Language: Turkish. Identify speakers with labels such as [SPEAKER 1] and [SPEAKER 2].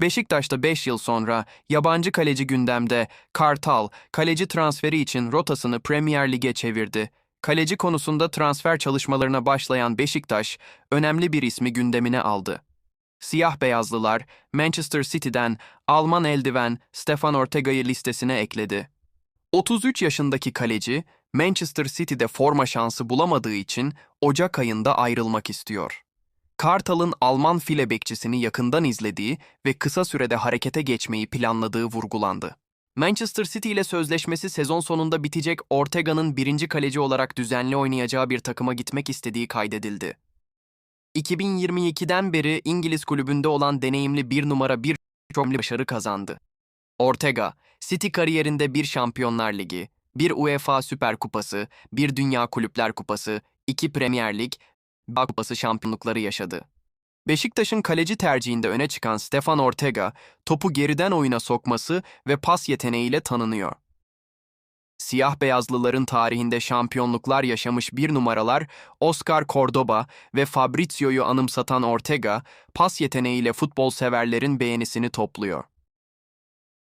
[SPEAKER 1] Beşiktaş'ta 5 yıl sonra yabancı kaleci gündemde Kartal, kaleci transferi için rotasını Premier Lig'e çevirdi. Kaleci konusunda transfer çalışmalarına başlayan Beşiktaş, önemli bir ismi gündemine aldı. Siyah beyazlılar Manchester City'den Alman eldiven Stefan Ortega'yı listesine ekledi. 33 yaşındaki kaleci Manchester City'de forma şansı bulamadığı için Ocak ayında ayrılmak istiyor. Kartal'ın Alman file bekçisini yakından izlediği ve kısa sürede harekete geçmeyi planladığı vurgulandı. Manchester City ile sözleşmesi sezon sonunda bitecek Ortega'nın birinci kaleci olarak düzenli oynayacağı bir takıma gitmek istediği kaydedildi. 2022'den beri İngiliz kulübünde olan deneyimli bir numara bir önemli başarı kazandı. Ortega, City kariyerinde bir Şampiyonlar Ligi, bir UEFA Süper Kupası, bir Dünya Kulüpler Kupası, iki Premier Lig, Dünya Kupası şampiyonlukları yaşadı. Beşiktaş'ın kaleci tercihinde öne çıkan Stefan Ortega, topu geriden oyuna sokması ve pas yeteneğiyle tanınıyor. Siyah beyazlıların tarihinde şampiyonluklar yaşamış bir numaralar Oscar Cordoba ve Fabrizio'yu anımsatan Ortega, pas yeteneğiyle futbol severlerin beğenisini topluyor.